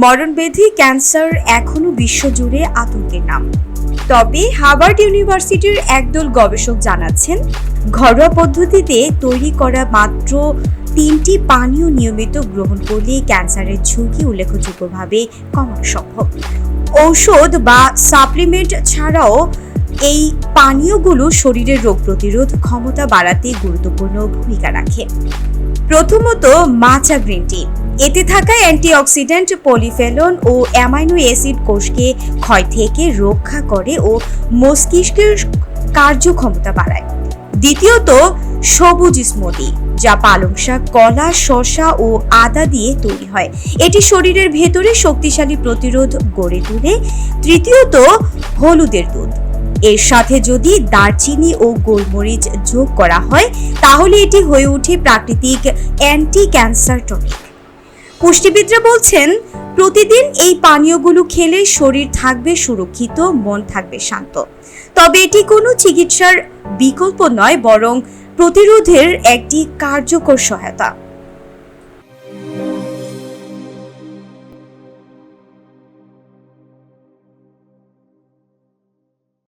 মরণব্যাধি cancer এখনও বিশ্বজুড়ে আতঙ্কের নাম। তবে হার্ভার্ড ইউনিভার্সিটির একদল গবেষক জানাচ্ছেন, ঘরোয়া পদ্ধতিতে তৈরি করা মাত্র তিনটি পানীয় নিয়মিত গ্রহণ করলে ক্যান্সারের ঝুঁকি উল্লেখযোগ্যভাবে কমানো সম্ভব। ঔষধ বা সাপ্লিমেন্ট ছাড়াও এই পানীয়গুলো শরীরের রোগ প্রতিরোধ ক্ষমতা বাড়াতে গুরুত্বপূর্ণ ভূমিকা রাখে। প্রথমত মাচা গ্রিন টি। এতে থাকা অ্যান্টিঅক্সিডেন্ট পলিফেলন ও অ্যামাইনো অ্যাসিড কোষকে ক্ষয় থেকে রক্ষা করে ও মস্তিষ্কের কার্যক্ষমতা বাড়ায়। দ্বিতীয়ত, সবুজ স্মুদি, যা পালং শাক কলা, শসা ও আদা দিয়ে তৈরি হয়। এটি শরীরের ভেতরে শক্তিশালী প্রতিরোধ গড়ে তোলে। তৃতীয়ত, হলুদের দুধ। এর সাথে যদি দারচিনি ও গোলমরিচ যোগ করা হয়, তাহলে এটি হয়ে ওঠে প্রাকৃতিক অ্যান্টি ক্যান্সার টনিক। পুষ্টিবিদরা বলছেন, প্রতিদিন এই পানীয়গুলো খেলে শরীর থাকবে সুরক্ষিত, মন থাকবে শান্ত। তবে এটি কোনো চিকিৎসার বিকল্প নয়, বরং প্রতিরোধের একটি কার্যকর সহায়তা।